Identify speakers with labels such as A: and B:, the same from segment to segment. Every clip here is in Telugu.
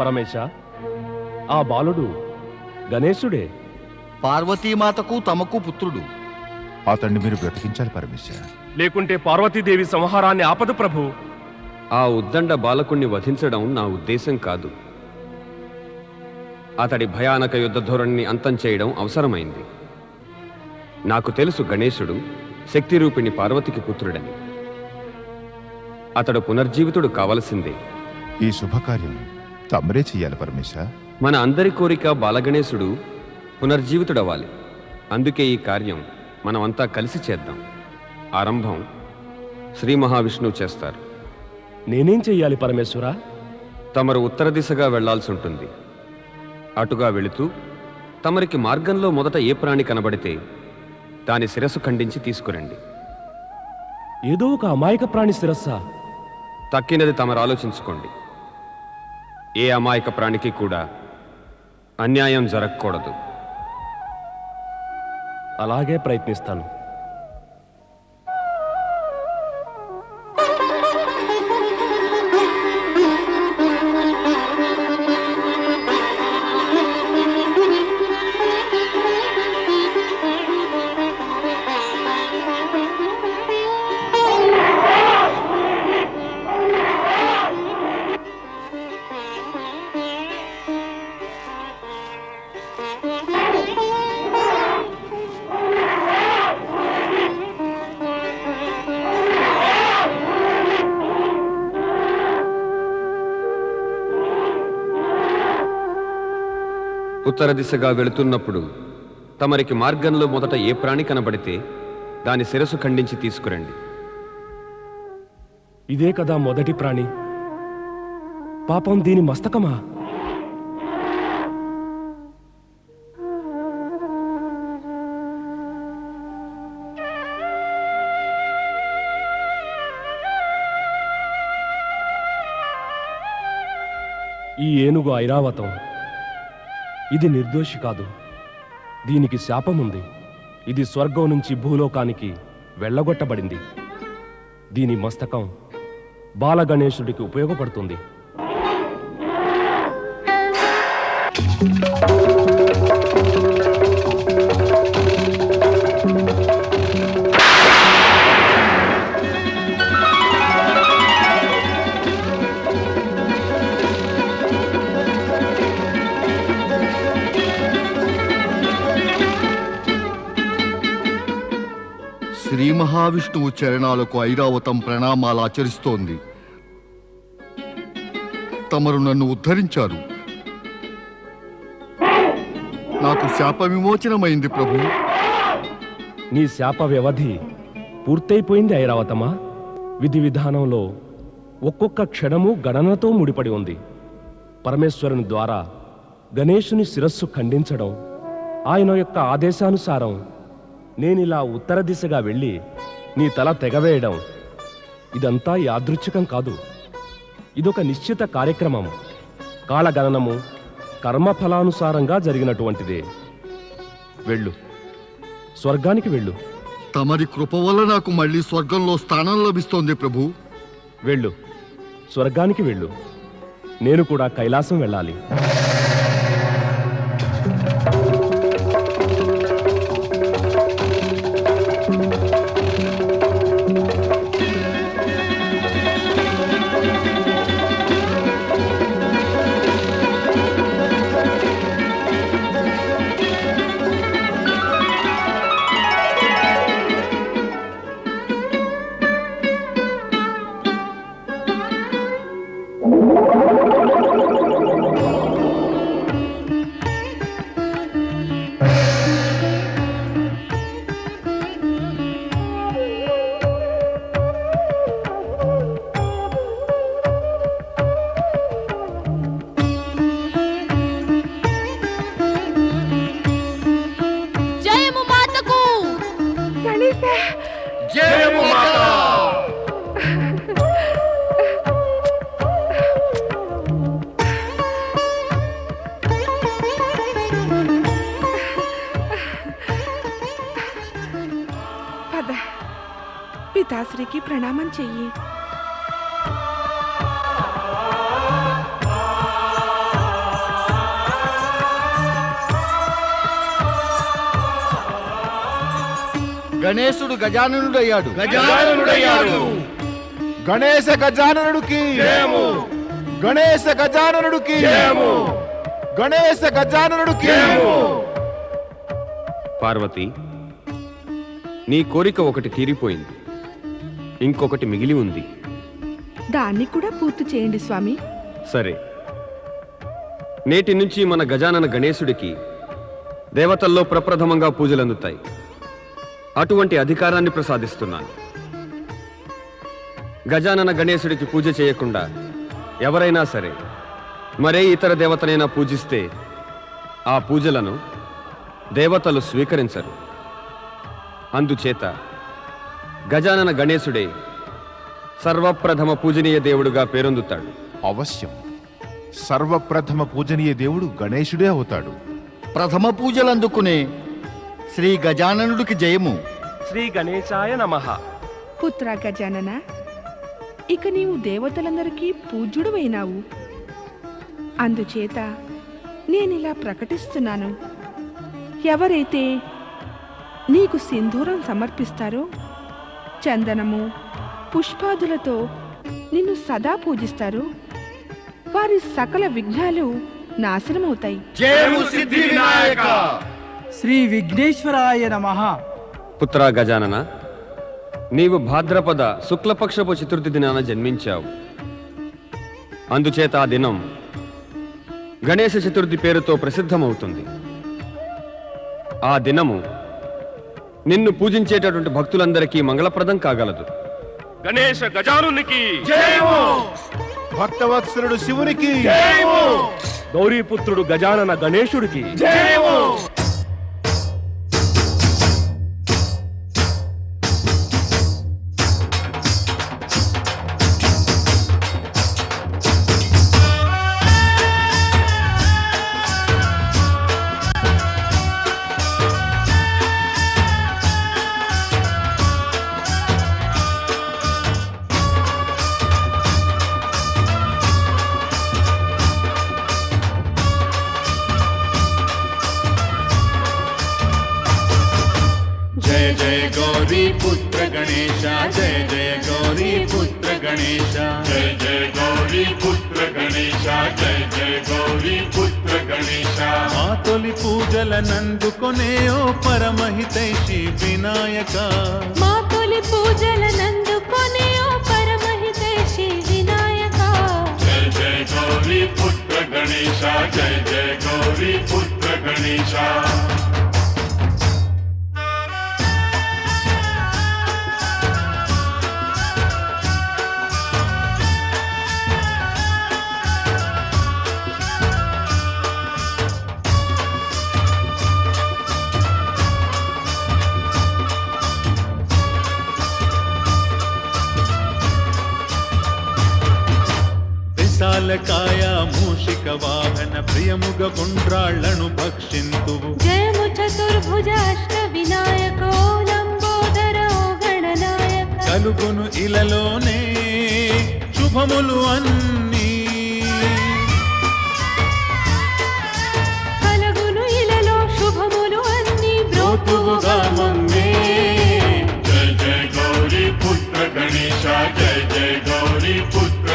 A: పరమేశ ఆ బాలుడు గణేశుడే.
B: పార్వతీమాతకు తమకు పుత్రుడు.
C: అతన్ని మీరు బ్రతికించాలి పరమేశ.
A: లేకుంటే పార్వతీదేవి సంహారాన్ని ఆపదు ప్రభు.
D: ఆ ఉద్దండ బాలకుణ్ణి వధించడం నా ఉద్దేశం కాదు. అతడి భయానక యుద్ధ ధోరణిని అంతం చేయడం అవసరమైంది. నాకు తెలుసు గణేశుడు శక్తిరూపిణి పార్వతికి పుత్రుడని. అతడు పునర్జీవితుడు కావలసిందే.
C: ఈ శుభకార్యం తమరే చెయ్యాలి పరమేశ
D: మన అందరి కోరిక బాలగణేశుడు పునర్జీవితుడవ్వాలి. అందుకే ఈ కార్యం మనమంతా కలిసి చేద్దాం. ఆరంభం శ్రీ మహావిష్ణువు చేస్తారు.
A: నేనేం చెయ్యాలి పరమేశ్వరా?
D: తమరు ఉత్తర దిశగా వెళ్ళాల్సి ఉంటుంది. అటుగా వెళుతూ తమరికి మార్గంలో మొదట ఏ ప్రాణి కనబడితే దాని శిరస్సు ఖండించి తీసుకురండి.
A: ఏదో ఒక అమాయక ప్రాణి శిరస్సా?
D: తక్కినది తమరు ఆలోచించుకోండి. ఏ అమాయక ప్రాణికి కూడా అన్యాయం జరగకూడదు.
A: అలాగే ప్రయత్నిస్తాను.
D: ఉత్తర దిశగా వెళుతున్నప్పుడు తమరికి మార్గంలో మొదట ఏ ప్రాణి కనబడితే దాని శిరస్సు ఖండించి తీసుకురండి.
A: ఇదే కదా మొదటి ప్రాణి. పాపం దీని మస్తకమా? ఈ ఏనుగు ఐరావతం. ఇది నిర్దోషి కాదు. దీనికి శాపముంది. ఇది స్వర్గం నుంచి భూలోకానికి వెళ్ళగొట్టబడింది. దీని మస్తకం బాలగణేశుడికి ఉపయోగపడుతుంది.
B: శ్రీ మహావిష్ణువు చరణాలకు ఐరావతం ప్రణామాలు ఆచరిస్తోంది. తమరు నన్ను ఉద్ధరించారు. నాకు శాప విమోచనమైంది ప్రభు.
A: నీ శాప వ్యవధి పూర్తయిపోయింది ఐరావతమా? విధి విధానంలో ఒక్కొక్క క్షణము గణనతో ముడిపడి ఉంది. పరమేశ్వరుని ద్వారా గణేశుని శిరస్సు ఖండించడం ఆయన యొక్క ఆదేశానుసారం నేనిలా ఉత్తర దిశగా వెళ్ళి నీ తల తెగవేయడం ఇదంతా యాదృచ్ఛికం కాదు. ఇదొక నిశ్చిత కార్యక్రమం కాలగణనము కర్మఫలానుసారంగా జరిగినటువంటిదే. వెళ్ళు. స్వర్గానికి వెళ్ళు.
B: తమరి కృప వల్ల నాకు మళ్ళీ స్వర్గంలో స్థానం లభిస్తోంది ప్రభు.
A: వెళ్ళు. స్వర్గానికి వెళ్ళు. నేను కూడా కైలాసం వెళ్ళాలి.
E: శాస్త్రికి ప్రణామం చెయ్యి.
B: గణేశుడు గజాననుడయ్యాడు. గజాననుడయ్యాడు.
C: గణేశ గజాననుడికి. గణేశ గజాననుడికి. గణేశ గజాననుడికి.
D: పార్వతి నీ కోరిక ఒకటి తీరిపోయింది. ఇంకొకటి మిగిలి ఉంది.
E: దాన్ని కూడా పూర్తి చేయండి స్వామి.
D: సరే. నేటి నుంచి మన గజానన గణేశుడికి దేవతల్లో ప్రప్రథమంగా పూజలు అందుతాయి. అటువంటి అధికారాన్ని ప్రసాదిస్తున్నాను. గజానన గణేశుడికి పూజ చేయకుండా ఎవరైనా సరే మరే ఇతర దేవతనైనా పూజిస్తే ఆ పూజలను దేవతలు స్వీకరించరు. అందుచేత గజానన గణేశుడే సర్వప్రథమ పూజనీయ దేవుడుగా పేరొందుతాడు.
C: అవశ్యం. సర్వప్రథమ పూజనీయ దేవుడు గణేశుడే అవుతాడు.
B: ప్రథమ పూజలు అందుకునే శ్రీ గజాననుడికి జయము.
A: శ్రీ గణేశాయ నమః.
E: పుత్ర గజానన ఇక నీవు దేవతలందరికీ పూజ్యుడువైనావు. అందుచేత నేనిలా ప్రకటిస్తున్నాను. ఎవరైతే నీకు సింధూరం సమర్పిస్తారో చందనము పుష్పాదులతో నిన్ను సదా పూజిస్తారు. వారి సకల విఘ్నాలు నాశనమవుతాయి.
F: శ్రీ విఘ్నేశ్వరాయ నమః.
D: పుత్ర గజానన నీవు భాద్రపద శుక్లపక్షపు చతుర్థి దినాన జన్మించావు. అందుచేత ఆ దినం గణేశ చతుర్థి పేరుతో ప్రసిద్ధమవుతుంది. ఆ దినము నిన్ను పూజించేటటువంటి భక్తులందరికీ మంగళప్రదం కాగలదు.
A: గణేశ గజానునికి
C: భక్తవత్సలుడు శివునికి
A: గౌరీపుత్రుడు గజానన గణేశుడికి
G: जय जय जय गौरी पुत्र गणेश जय जय गौरी पुत्र गणेश जय जय गौरी पुत्र गणेश మా తొలి పూజలనందుకొనే ఓ పరమహితైషి వినాయక
H: మా తొలి పూజలనందుకొనే ఓ పరమహితైషి వినాయక
G: జయ జయ గౌరీ పుత్ర గణేశ జయ జయ గౌరీ పుత్ర గణేశ విశాలకాయ మూషిక వాహన ప్రియముగ గుండ్రాళ్ళను భక్షింతువు.
H: జయము చతుర్భుజాష్ట వినాయకో లంబోదరో గణనాయక.
G: కలుగును ఇలలోనే శుభములు అన్నీ.
H: కలగును ఇలలో శుభములు అన్ని.
G: బ్రోతువుగా పుత్ర గణేశ జయ జయ గౌరీ పుత్ర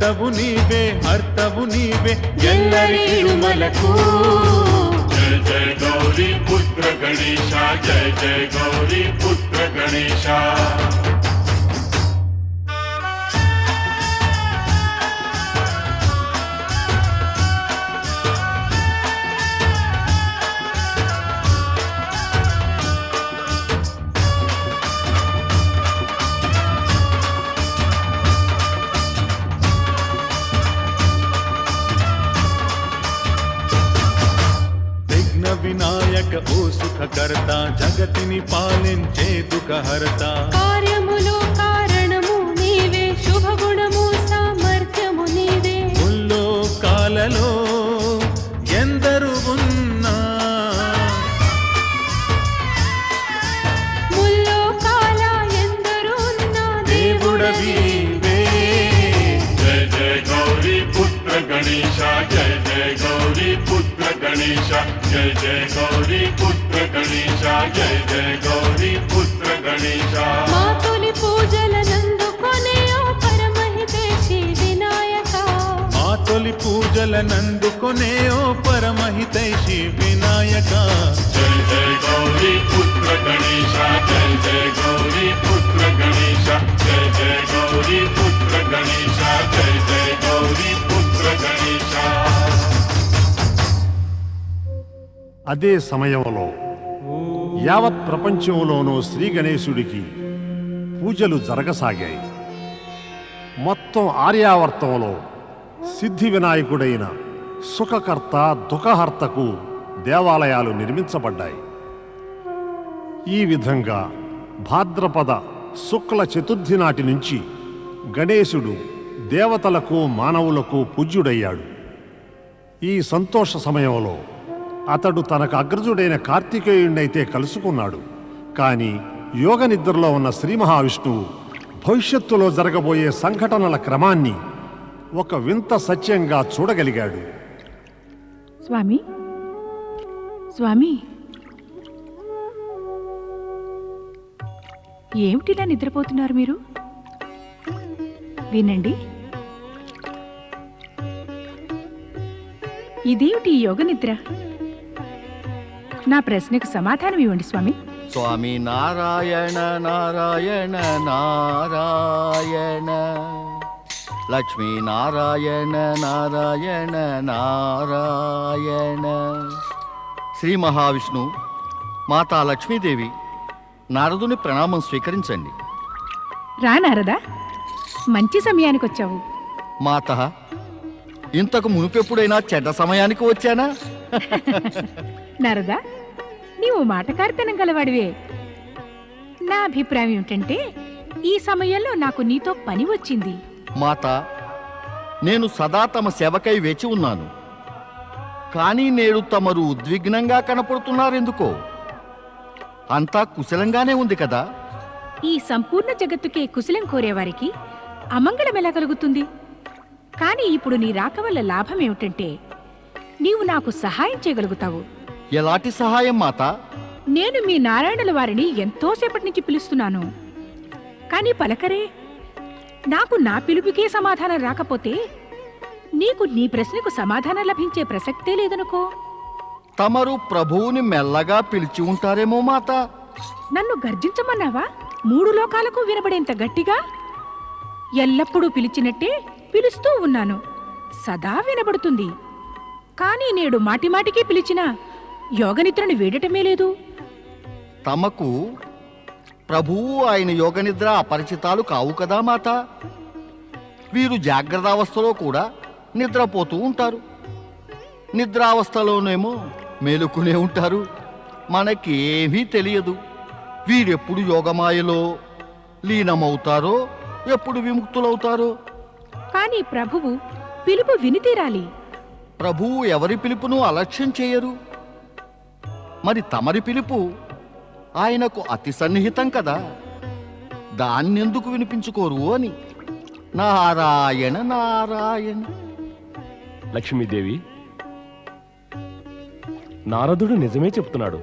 H: కర్తవు నీవే హర్తవు నీవే.
G: ఎల్లరి తిరుమలకు జయ జయ గౌరీ పుత్ర గణేశ జయ జయ గౌరీ పుత్ర గణేశ. జగతిని పాలించే దుఃఖహర్త.
H: కార్యములో కారణము నీవే శుభగుణము సామర్థ్యము నీవే.
G: ముల్లో కాలలో ఎందరు ఉన్నా.
H: ముల్లో కాల ఎందరూ ఉన్నా
G: దేవుడవీవే జయ జయ గౌరీ పుత్ర గణేశ జయ జయ గౌరీ పుత్ర గణేశ జయ జయ గౌరీ పుత్ర గణేశ జయ జయ గౌరీ పుత్ర గణేశ
H: మా తొలి పూజలనందుకొనే ఓ పరమహితేశి వినాయక
G: ఆ తొలి పూజల నందుకొనే ఓ పరమహితైషి వినాయక జయ జయ గౌరీ పుత్ర గణేశ జయ జయ గౌరీ పుత్ర గణేశ జయ జయ గౌరీ పుత్ర గణేశ జయ జయ గౌరీ పుత్ర గణేశ
I: అదే సమయంలో యావత్ ప్రపంచంలోనూ శ్రీ గణేశుడికి పూజలు జరగసాగాయి. మొత్తం ఆర్యావర్తంలో సిద్ధి వినాయకుడైన సుఖకర్త దుఃఖహర్తకు దేవాలయాలు నిర్మించబడ్డాయి. ఈ విధంగా భాద్రపద శుక్ల చతుర్థి నాటి నుంచి గణేశుడు దేవతలకు మానవులకు పూజ్యుడయ్యాడు. ఈ సంతోష సమయంలో అతడు తనకు అగ్రజుడైన కార్తికేయుణ్ణైతే కలుసుకున్నాడు. కానీ యోగ నిద్రలో ఉన్న శ్రీ మహావిష్ణువు భవిష్యత్తులో జరగబోయే సంఘటనల క్రమాన్ని ఒక వింత సత్యంగా చూడగలిగాడు.
J: స్వామి? స్వామి? ఏమిటిలా నిద్రపోతున్నారు మీరు? వినండి. ఇదేమిటి యోగ నిద్ర? నా ప్రశ్నకు సమాధానం ఇవ్వండి స్వామి.
B: స్వామి నారాయణ నారాయణ నారాయణ. లక్ష్మీ నారాయణ నారాయణ నారాయణ. శ్రీ మహావిష్ణు మాతా లక్ష్మీదేవి నారదుని ప్రణామం స్వీకరించండి.
J: రా నారదా. మంచి సమయానికి వచ్చావు
B: మాత ఇంతకు మునుపెప్పుడైనా చెడ్డ సమయానికి వచ్చానా?
J: నారదా నీవు మాటకారితనం గలవాడివే. నా అభిప్రాయం ఏమిటంటే ఈ సమయంలో నాకు నీతో పని వచ్చింది.
B: మాత నేను సదా తమ సేవకై వేచి ఉన్నాను. కానీ నేడు తమరు ఉద్విగ్నంగా కనపడుతున్నారెందుకో? అంతా కుశలంగానే ఉంది కదా?
J: ఈ సంపూర్ణ జగత్తుకే కుశలం కోరేవారికి అమంగళం ఎలా కలుగుతుంది? కానీ ఇప్పుడు నీ రాక వల్ల లాభం ఏమిటంటే నీవు నాకు సహాయం చేయగలుగుతావు.
B: ఎలాంటి సహాయం మాత?
J: నేను మీ నారాయణుల వారిని ఎంతోసేపటి నుంచి పిలుస్తున్నాను. కానీ పలకరే నాకు నా పిలుపుకే సమాధానం రాకపోతే నీకు నీ ప్రశ్నకు సమాధానం లభించే ప్రసక్తే లేదనుకో.
B: తమరు ప్రభువుని మెల్లగా పిలిచి ఉంటారేమో మాత?
J: నన్ను గర్జించమన్నావా? మూడు లోకాలకు వినబడేంత గట్టిగా? ఎల్లప్పుడూ పిలిచినట్టే పిలుస్తూ ఉన్నాను. సదా వినబడుతుంది. కానీ నేడు మాటిమాటికి పిలిచిన యోగనిద్రను వీడటమే లేదు.
B: తమకు ప్రభువు ఆయన యోగనిద్ర అపరిచితాలు కావు కదా మాత? వీరు జాగ్రత్తావస్థలో కూడా నిద్రపోతూ ఉంటారు. నిద్రావస్థలోనేమో మేలుకునే ఉంటారు. మనకేమీ తెలియదు. వీరెప్పుడు యోగమాయలో లీనమవుతారో ఎప్పుడు విముక్తులవుతారో
J: కానీ ప్రభువు పిలుపు విని తీరాలి
B: ప్రభువు ఎవరి పిలుపును అలక్ష్యం చేయరు? మరి తమరి పిలుపు ఆయనకు అతి సన్నిహితం కదా? దాన్నెందుకు వినిపించుకోరు అని? నారాయణ నారాయణ.
A: లక్ష్మీదేవి నారదుడు నిజమే చెప్తున్నాడు.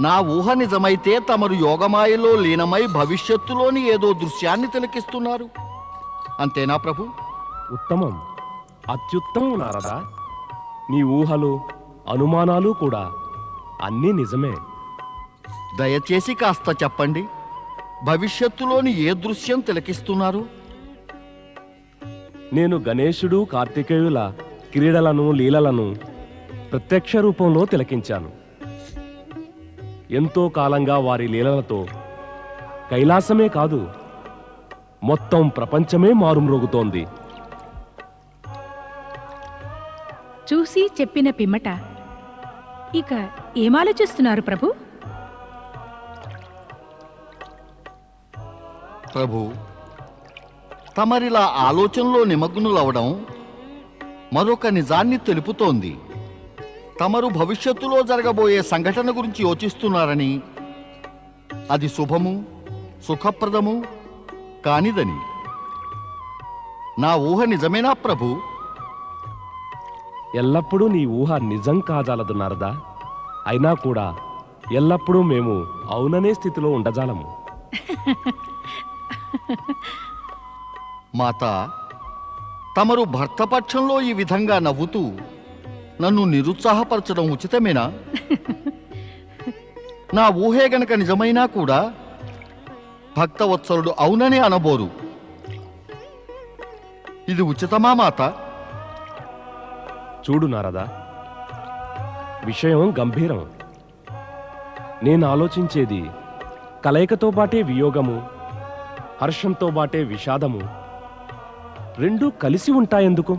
B: నా ఊహ నిజమైతే తమరు యోగమాయలో లీనమై భవిష్యత్తులోని ఏదో దృశ్యాన్ని తిలకిస్తున్నారు. అంతేనా ప్రభు?
A: ఉత్తమం. అత్యుత్తమం నారదా. నీ ఊహలు అనుమానాలు కూడా అన్నీ నిజమే.
B: దయచేసి కాస్త చెప్పండి. భవిష్యత్తులోని ఏ దృశ్యం తిలకిస్తున్నారు?
A: నేను గణేశుడు కార్తికేయుల క్రీడలను లీలలను ప్రత్యక్ష రూపంలో తిలకించాను. ఎంతో కాలంగా వారి లీలలతో కైలాసమే కాదు మొత్తం ప్రపంచమే మారుమ్రోగుతోంది.
J: చూసి చెప్పిన పిమ్మట. ఇక ఏం ఆలోచిస్తున్నారు ప్రభు?
B: ప్రభు తమరిలా ఆలోచనలో నిమగ్నులవడం మరొక నిజాన్ని తెలుపుతోంది. తమరు భవిష్యత్తులో జరగబోయే సంఘటన గురించి యోచిస్తున్నారని అది శుభము సుఖప్రదము కానిదని. నా ఊహ నిజమేనా ప్రభు?
A: ఎల్లప్పుడూ నీ ఊహ నిజం కాజాలదు నారదా. అయినా కూడా ఎల్లప్పుడూ మేము అవుననే స్థితిలో ఉండజాలము.
B: మాత తమరు భర్తపక్షంలో ఈ విధంగా నవ్వుతూ నన్ను నిరుత్సాహపరచడం ఉచితమేనా? నా ఊహే గనక నిజమైనా కూడా భక్తవత్సలుడు అవునని అనబోరు ఇది ఉచితమా మాత?
A: చూడు నారదా విషయం గంభీరం. నేను ఆలోచించేది కలయికతో బాటే వియోగము హర్షంతో బాటే విషాదము. రెండూ కలిసి ఉంటాయెందుకు?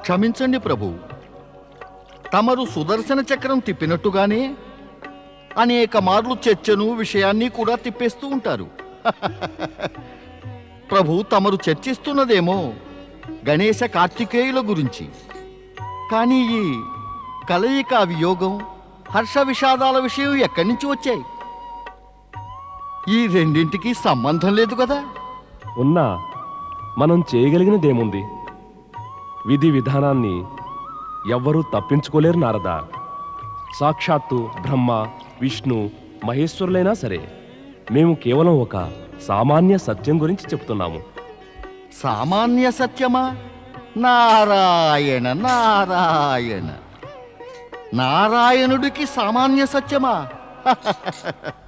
B: క్షమించండి ప్రభు. తమరు సుదర్శన చక్రం తిప్పినట్టుగానే అనేక మార్లు చర్చను విషయాన్ని కూడా తిప్పేస్తూ ఉంటారు. ప్రభు తమరు చర్చిస్తున్నదేమో గణేశ కార్తికేయుల గురించి. కానీ ఈ కలయిక వియోగం హర్ష విషాదాల విషయం ఎక్కడి నుంచి వచ్చాయి? ఈ రెండింటికి సంబంధం లేదు కదా?
A: ఉన్నా మనం చేయగలిగినదేముంది? విధి విధానాన్ని ఎవ్వరూ తప్పించుకోలేరు నారదా. సాక్షాత్తు బ్రహ్మ విష్ణు మహేశ్వరులైనా సరే మేము కేవలం ఒక సామాన్య సత్యం గురించి చెప్తున్నాము.
B: సామాన్య సత్యమా? నారాయణ నారాయణ. నారాయణుడికి సామాన్య సత్యమా?